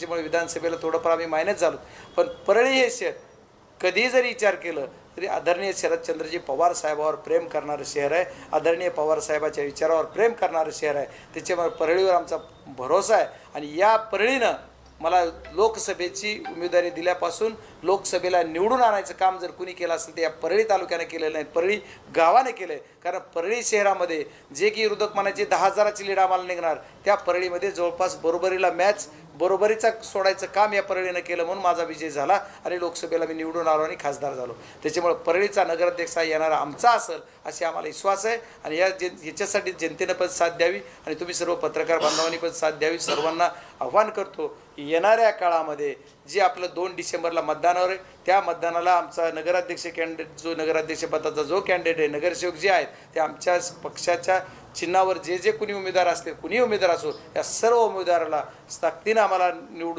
त्याच्यामुळे विधानसभेला थोडंफार आम्ही मायनस झालो. पण परळी हे शहर कधी जरी विचार केलं तरी आदरणीय शरदचंद्रजी पवार साहेबावर प्रेम करणारं शहर आहे. आदरणीय पवार साहेबाच्या विचारावर प्रेम करणारं शहर आहे. त्याच्यामुळे परळीवर आमचा भरोसा आहे. आणि या परळीनं मला लोकसभेची उमेदवारी दिल्यापासून लोकसभेला निवडून आणायचं काम जर कुणी केलं असेल तर या परळी तालुक्याने केलेलं नाही. परळी गावाने केलं आहे कारण परळी शहरामध्ये जे की विरोधक म्हणायचे दहा हजाराची लीड आम्हाला निघणार त्या परळीमध्ये जवळपास बरोबरीला मॅच बरोबरीचा सोडायचं काम या परळीनं केलं म्हणून माझा विजय झाला आणि लोकसभेला मी निवडून आलो आणि खासदार झालो. त्याच्यामुळे परळीचा नगराध्यक्ष हा येणारा आमचा असेल असे आम्हाला विश्वास आहे आणि या जे याच्यासाठी जनतेनं पण साथ द्यावी आणि तुम्ही सर्व पत्रकार बांधवांनी पण साथ द्यावी. सर्वांना आव्हान करतो येणाऱ्या काळामध्ये जे आपलं दोन डिसेंबरला मतदानावर आहे त्या मतदानाला आमचा नगराध्यक्ष कॅन्डिडेट जो नगराध्यक्ष पदाचा जो कॅन्डिडेट आहे नगरसेवक जे आहेत ते आमच्या पक्षाच्या चिन्हावर जे जे कुणी उमेदवार असतील कुणी उमेदवार असो या सर्व उमेदवाराला ताकदीनं आम्हाला निवडून